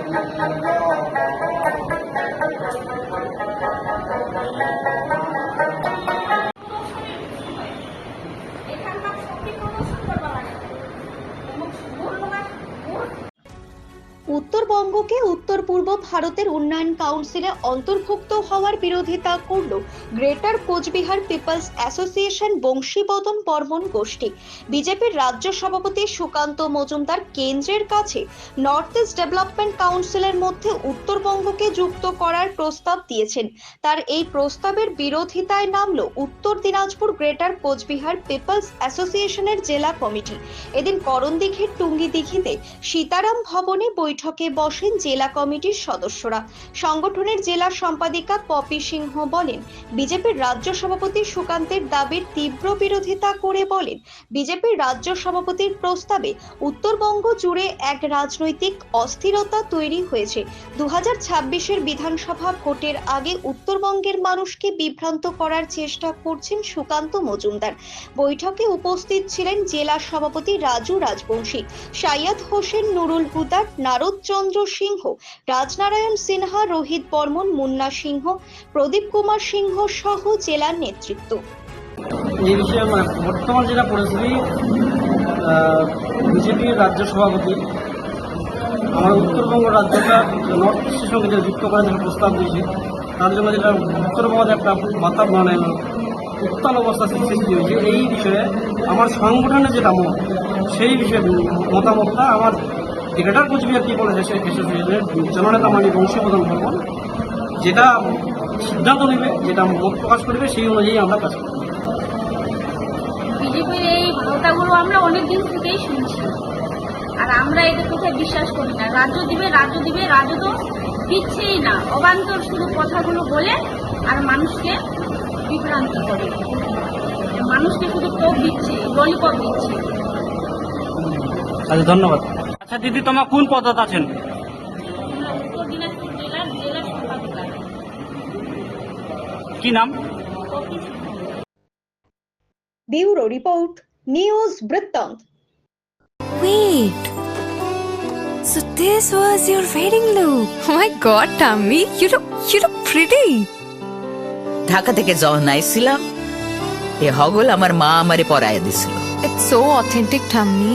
Thank you. উত্তরবঙ্গকে উত্তর পূর্ব ভারতের উন্নয়ন কাউন্সিলে অন্তর্ভুক্ত হওয়ার বিরোধিতা করল greater Cooch Behar people's association Bangshibadan Barman গোষ্ঠী। বিজেপির রাজ্য সভাপতি সুকান্ত মজুমদার কেন্দ্রের কাছে নর্থ ইস্ট ডেভেলপমেন্ট কাউন্সিলের মধ্যে উত্তরবঙ্গকে যুক্ত করার প্রস্তাব দিয়েছেন। তার এই প্রস্তাবের বিরোধিতায় নামল উত্তর দিনাজপুর গ্রেটার কোচবিহার পিপলস অ্যাসোসিয়েশনের জেলা কমিটি। এদিন করণদিঘির টুঙ্গিদিঘিতে সীতারাম ভবনে বৈঠকে বসেন জেলা কমিটির সদস্যরা। সংগঠনের জেলা সম্পাদিকা পপি সিংহ বলেন, বিজেপির রাজ্য সভাপতি সুকান্তের দাবির তীব্র বিরোধিতা করে বলেন, বিজেপির রাজ্য সভাপতির প্রস্তাবে উত্তরবঙ্গ জুড়ে এক রাজনৈতিক অস্থিরতা তৈরি হয়েছে। দু হাজার বিধানসভা ভোটের আগে উত্তরবঙ্গের মানুষকে বিভ্রান্ত করার চেষ্টা করছেন সুকান্ত মজুমদার। বৈঠকে উপস্থিত ছিলেন জেলা সভাপতি রাজু রাজবংশী সাইয়াদ হোসেন নুরুল হুদার নারদচন্দ্র সিংহ, রাজনারায়ণ সিনহা, রোহিত বর্মন, মুন্না সিংহ, প্রদীপ কুমার সিংহ সহ জেলার নেতৃত্ব। এই বিষয়ে মানে বর্তমান যেটা পরিস্থিতি বিজেপির রাজ্য সভাপতি আমার উত্তরবঙ্গ রাজ্যটা নর্থ ইস্টের সঙ্গে যুক্ত করার জন্য প্রস্তাব দিয়েছে, তার জন্য যেটা উত্তরবঙ্গে একটা বাতা মানে উত্তাল অবস্থা সৃষ্টি হয়েছে, এই বিষয়ে আমার সংগঠনের যেটা মত সেই বিষয়ে মতামতটা আমার গ্রেটার কোচবিহার কি বলেছে সেই অ্যাসোসিয়েশনের জননেতা মানে বংশীবদন ভ্রমণ যেটা সিদ্ধান্ত নেবে যেটা মত প্রকাশ করবে সেই অনুযায়ী আমরা কাজ করব। বিজেপির এই কথাগুলো আমরা অনেক দিন থেকেই শুনছি। আর আমরা এদের কোথায় বিশ্বাস করি না। রাজ্য দিবে রাজ্য দিবে রাজ্য তো দিচ্ছেই না। অবান্তর শুধু কথাগুলো বলে আর মানুষকে বিভ্রান্ত করে। মানুষকে শুধু টোপ দিচ্ছে ললিপপ দিচ্ছে। আচ্ছা ধন্যবাদ। আচ্ছা দিদি তোমার কোন পদত আছেন কি নাম ব্যুরো রিপোর্ট নিউজ বৃত্তান্ত Wait. So this was your wedding look. Oh my god, Tammy, you look you look pretty. Dhaka থেকে যখন আইছিলাম এ হগল আমার মা আমারে পরায় দিছিল It's so authentic, Tammy.